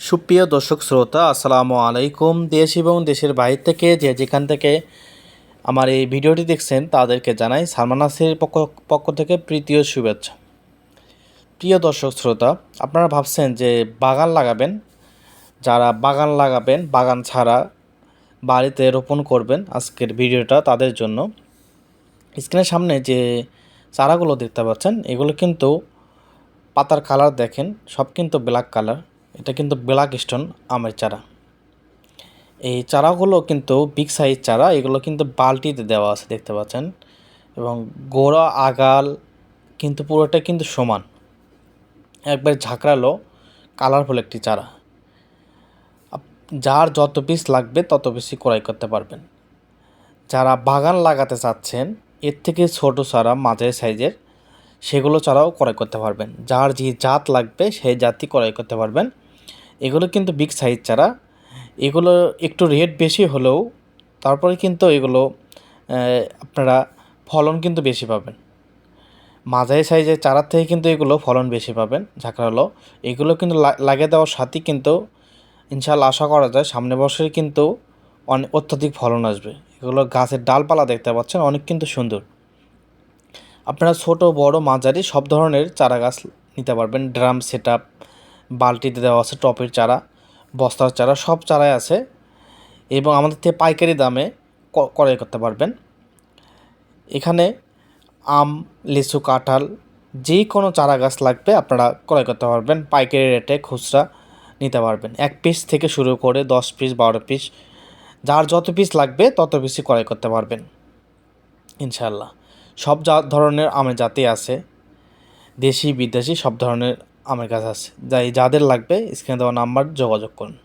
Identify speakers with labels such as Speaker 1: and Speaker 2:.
Speaker 1: সুপ্রিয় দর্শক শ্রোতা, আসসালামু আলাইকুম। দেশ এবং দেশের বাইরে থেকে যে যেখান থেকে আমার এই ভিডিওটি দেখছেন, তাদেরকে জানাই সালমান পক্ষ পক্ষ থেকে প্রীতীয় শুভেচ্ছা। প্রিয় দর্শক শ্রোতা, আপনারা ভাবছেন যে বাগান লাগাবেন, যারা বাগান লাগাবেন, বাগান ছাড়া বাড়িতে রোপণ করবেন আজকের ভিডিওটা তাদের জন্য। স্ক্রিনের সামনে যে চারাগুলো দেখতে পাচ্ছেন, এগুলো কিন্তু পাতার কালার দেখেন, সব কিন্তু ব্ল্যাক কালার। এটা কিন্তু ব্ল্যাক স্টোন আমের চারা। এই চারাগুলো কিন্তু বিগ সাইজ চারা, এগুলো কিন্তু বালতিতে দেওয়া আছে, দেখতে পাচ্ছেন। এবং গোড়া, আগাল কিন্তু পুরোটা কিন্তু সমান। একবার ঝাঁকড়ালো কালারফুল একটি চারা। যার যত পিস লাগবে তত বেশি ক্রয় করতে পারবেন। যারা বাগান লাগাতে চাচ্ছেন, এর থেকে ছোট চারা, মাঝারি সাইজের, সেগুলো ছাড়াও ক্রয় করতে পারবেন। যার যে জাত লাগবে, সেই জাতই ক্রয় করতে পারবেন। এগুলো কিন্তু বিগ সাইজ চারা। এগুলো একটু রেট বেশি হলেও তারপরে কিন্তু এগুলো আপনারা ফলন কিন্তু বেশি পাবেন। মাঝারি সাইজের চারার থেকে কিন্তু এগুলো ফলন বেশি পাবেন, ঝাঁকড়ালো। এগুলো কিন্তু লাগিয়ে দেওয়ার সাথে কিন্তু ইনশাল্লাহ আশা করা যায় সামনে বছরে কিন্তু অনেক অত্যধিক ফলন আসবে। এগুলো গাছের ডালপালা দেখতে পাচ্ছেন, অনেক কিন্তু সুন্দর। আপনারা ছোট, বড়, মাঝারি সব ধরনের চারা গাছ নিতে পারবেন। ড্রাম সেট বালতিতে দেওয়া আছে টপের চারা, বস্তার চারা, সব চারাই আছে এবং আমাদের থেকে পাইকারি দামে ক্রয় করতে পারবেন। এখানে আম, লিচু, কাঁঠাল যে কোনো চারা গাছ লাগবে আপনারা ক্রয় করতে পারবেন। পাইকারি রেটে খুচরা নিতে পারবেন। এক পিস থেকে শুরু করে দশ পিস, বারো পিস, যার যত পিস লাগবে তত পিসই ক্রয় করতে পারবেন। ইনশাল্লাহ সব জা ধরনের আমের জাতি আছে, দেশি, বিদেশি সব ধরনের আমের কাছে আছে। যাই যাদের লাগবে স্ক্রিনে দেওয়া নাম্বার যোগাযোগ করুন।